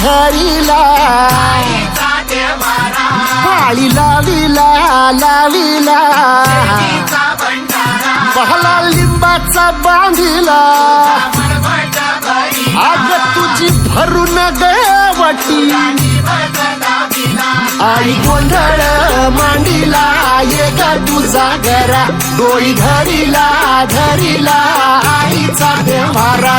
धरिला. काळी लाविला लाविला. पहला लिंबाचा बांधिला. आग तुझी भरून देवटी. आई गोंधळ मांडीला ये तुझा घरा डोळी धरिला धरिला आईचा देवारा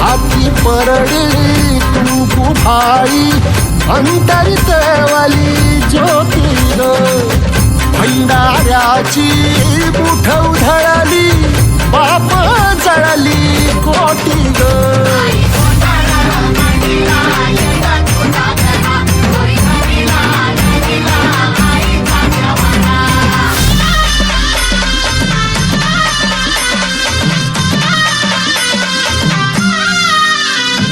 हाती परडी तू गुफाई अंतरी वाली ज्योती भंडाऱ्याची मुठ उधळली बाप जळली कोटी ग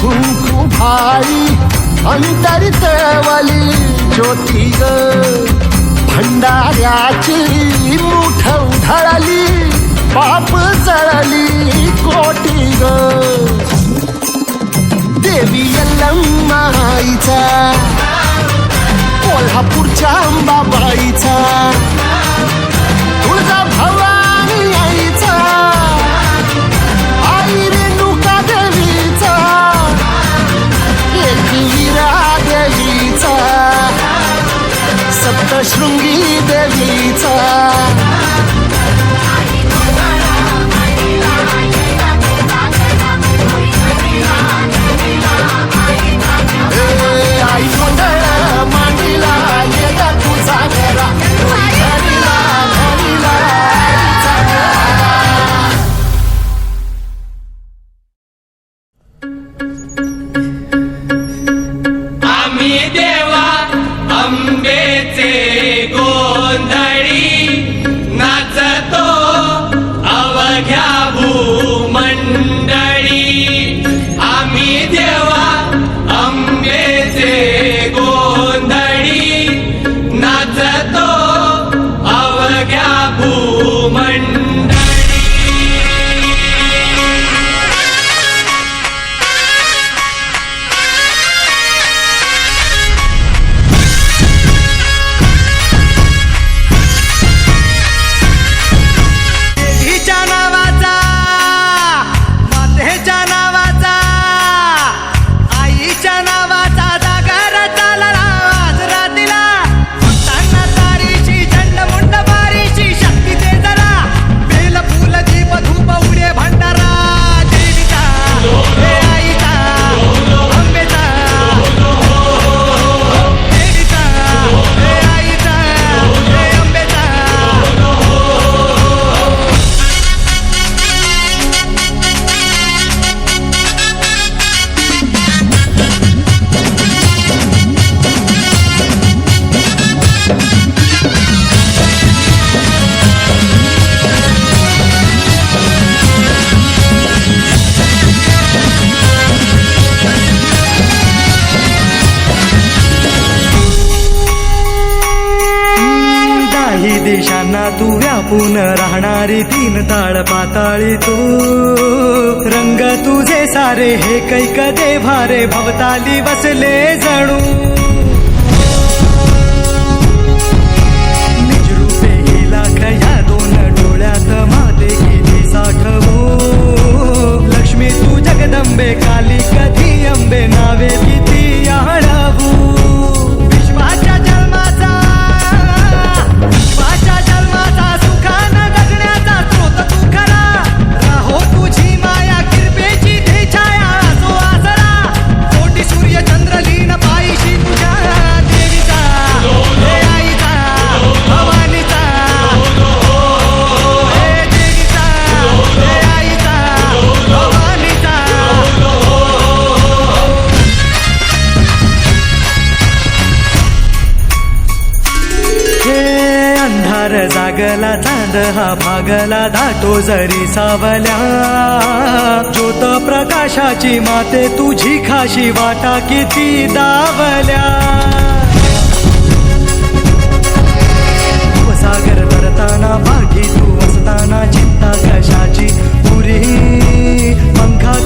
कुंकू भाई अंतरित वाली ज्योती ग. भंडाऱ्याची मुठ उधळली पाप जळली कोटी ग. देवी यल्लम्माईचा कोल्हापूरच्या अंबाबाईचा. देशांना तू व्यापून राहणारी तीन ताळ पाताळी तू. रंग तुझे सारे हे कैक देभारे भवताली बसले जणू. दोन लक्ष्मी तू जगदंबे काली कधी अंबे नावे किती आळा. जागला चांद हा भागला दाटो जरी सावल्या. ज्योत प्रकाशाची माते तुझी खाशी वाटा किती दावल्या. सागर तरताना भागी तू असताना चिंता कशाची पुरी. पंखा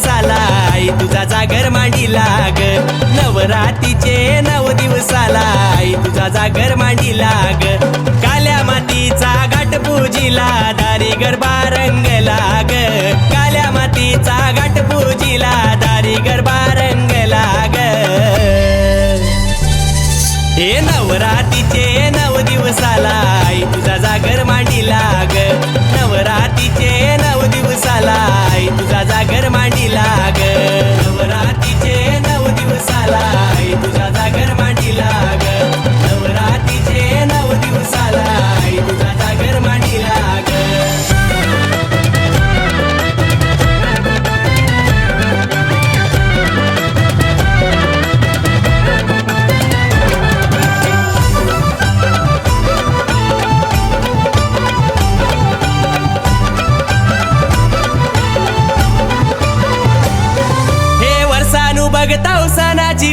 दिवसाला. आई तुझा जागर मांडी लाग. नवरातीचे नव दिवसाला. आई तुझा जागर मांडी लाग. काल्या मातीचा घाट पूजीला. दारी गरबा रंग लाग. काल्या मातीचा घाट पूजीला. दारी गरबा रंग लाग. हे नवरातीचे नव दिवसाला. आई तुझा जागर मांडी मांडी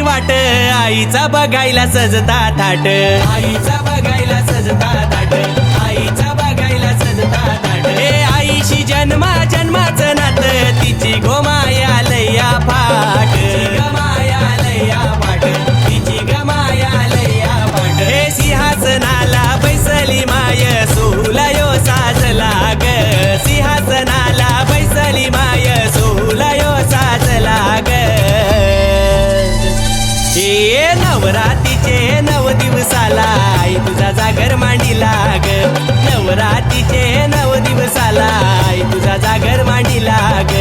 वाट आईचा बघायला सजता थाट. आईचा बघायला सजता थाट. आईचा बघायला सजता थाट. हे आईशी जन्मा जन्माचं नात तिची गोमाया लया फाट. गमाया लया फाट. तिची गमाया लया फाट. हे सिंहासनाला बैसली माय सुलयो साजला ग. सिंहासनाला बैसली माय लाग. नवरातीचे नव दिवसाला तुझा जागर मांडी लाग.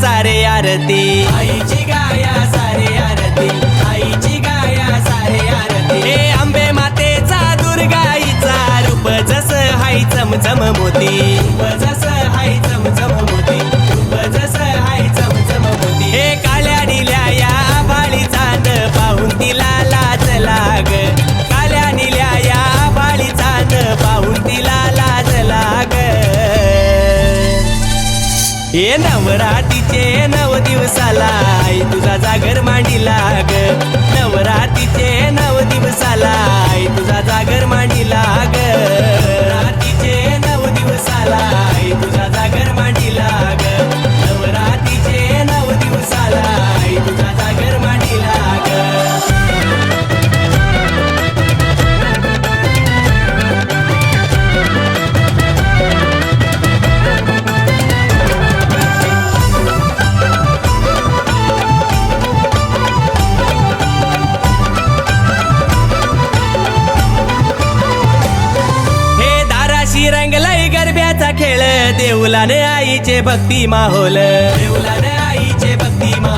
सारे आरती. आईची गाया सारे आरती. आईची गाया सारे आरती. हे आंबे मातेचा दुर्गाईचा रूप जस हाय चमचम मोती. रूप जस हाय चमचम मोती. रूप जस हाय चमचम मोती. हे काळ्या निल्या या आभाळी चांद पाहून तिला या आभाळी चांद पाहून तिला हे नवरातीचे नव दिवसाला आई तुझा जागर मांडी लाग. नवरातीचे नव दिवसाला आई तुझा जागर मांडी लाग. रातीचे नव दिवसाला देवलाने आईचे भक्ती माहोल. देवलाने आईचे भक्ती माहोल.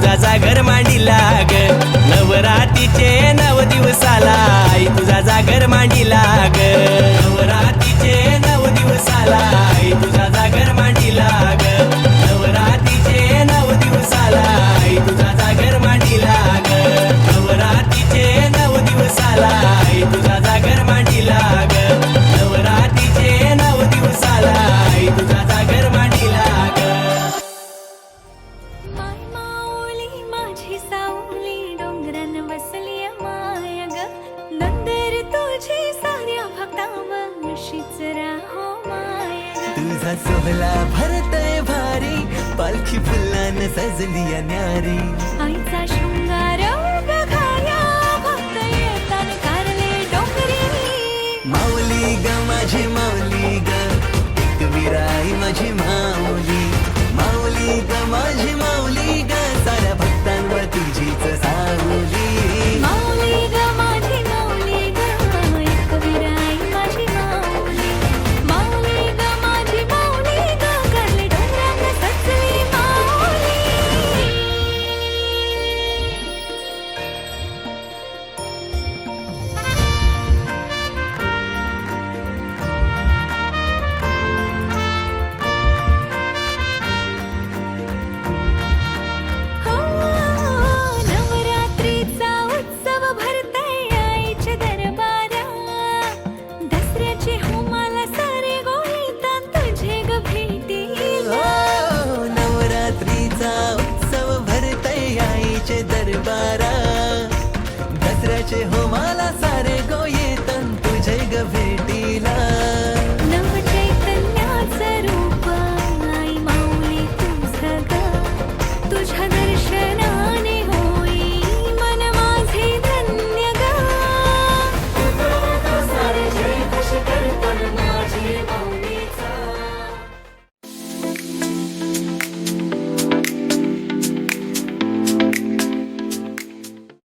तुझा जागर मांडी लाग. नवरा हा सोहला भरतय भारी? पालखी फुलान सजली न्यारी. आईचा शृंगार माऊली ग माझी माऊली ग एक विराई माझी माऊली.